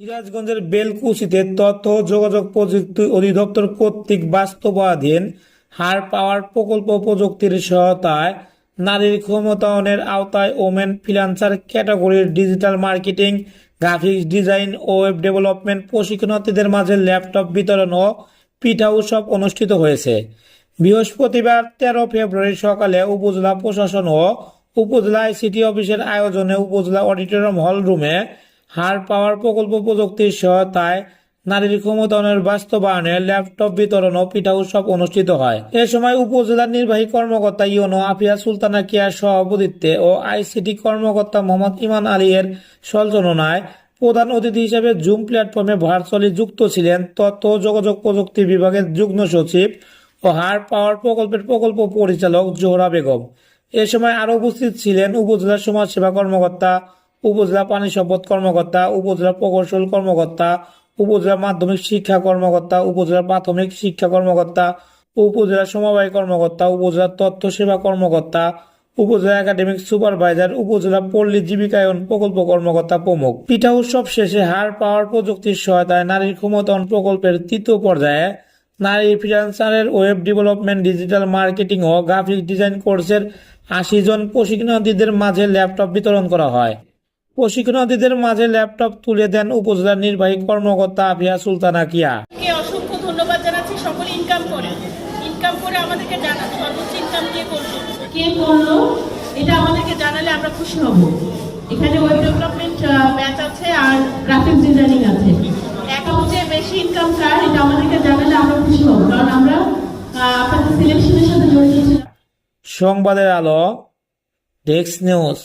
সিরাজগঞ্জের বেলকুচিতে তথ্য ও যোগাযোগ প্রযুক্তি অধিদপ্তর কর্তৃক বাস্তবাধীন হার পাওয়ার প্রকল্প প্রযুক্তির সহায়তায় নারীর ক্ষমতায়নের আওতায় ওমেন ফ্রিল্যান্সার ক্যাটাগরির ডিজিটাল মার্কেটিং, গ্রাফিক্স ডিজাইন ও ওয়েব ডেভেলপমেন্ট প্রশিক্ষণার্থীদের মাঝে ল্যাপটপ বিতরণ ও পিঠা উৎসব অনুষ্ঠিত হয়েছে। বৃহস্পতিবার তেরো ফেব্রুয়ারি সকালে উপজেলা প্রশাসন ও উপজেলা সিটি অফিসের আয়োজনে উপজেলা অডিটোরিয়াম হল রুমে হার পাওয়ার প্রকল্প প্রযুক্তির সহায়তায় নারীর ক্ষমতায়নের বাস্তবায়নে ল্যাপটপ বিতরণ ও পিঠা উৎসব অনুষ্ঠিত হয়। এ সময় উপজেলার নির্বাহী কর্মকর্তা ইউনো আফিয়া সুলতানা কিয়ার সভাপতিত্বে ও আইসিটি কর্মকর্তা মোহাম্মদ ইমান আলী এর সঞ্চালনায় প্রধান অতিথি হিসেবে জুম প্ল্যাটফর্মে ভার্চুয়ালি যুক্ত ছিলেন তথ্য যোগাযোগ প্রযুক্তি বিভাগের যুগ্ম সচিব ও হার পাওয়ার প্রকল্পের প্রকল্প পরিচালক জোহরা বেগম। এ সময় আরও উপস্থিত ছিলেন উপজেলা সমাজসেবা কর্মকর্তা উপজেলা পানি সম্পদ কর্মকর্তা, উপজেলা প্রকৌশল কর্মকর্তা, উপজেলা মাধ্যমিক শিক্ষা কর্মকর্তা, উপজেলা প্রাথমিক শিক্ষা কর্মকর্তা, উপজেলা সমবায় কর্মকর্তা, উপজেলা তথ্য সেবা কর্মকর্তা, উপজেলা একাডেমিক সুপারভাইজার, উপজেলা পল্লী জীবিকায়ন প্রকল্প কর্মকর্তা প্রমুখ। পিঠা উৎসব শেষে হার পাওয়ার প্রযুক্তির সহায়তায় নারীর ক্ষমতায়ন প্রকল্পের তৃতীয় পর্যায়ে নারী ফ্রিল্যান্সারের ওয়েব ডেভেলপমেন্ট ডিজিটাল মার্কেটিং ও গ্রাফিক ডিজাইন কোর্সের আশি জন প্রশিক্ষণার্থীদের মাঝে ল্যাপটপ বিতরণ করা হয়। প্রশিক্ষণার্থীদের মাঝে ল্যাপটপ তুলে দেন উপজেলার নির্বাহী কর্মকর্তা আফিয়া সুলতানা কিয়া। অসংখ্য ধন্যবাদ জানাচ্ছি সকলে ইনকাম করে। ইনকাম করে আমাদেরকে সর্বোচ্চ ইনকাম কে করল কে করল? এটা আমাদেরকে জানালে আমরা খুশি হব। এখানে ওয়েব ডেভেলপমেন্ট ব্যাচ আছে আর গ্রাফিক্স ডিজাইনিং আছে। বেশি ইনকাম কার এটা আমাদেরকে জানালে আমরা খুশি হব। কারণ আমরা আপনাদের সিলেকশনের সাথে জড়িত ছিলাম। সংবাদের আলো ডেস্ক নিউজ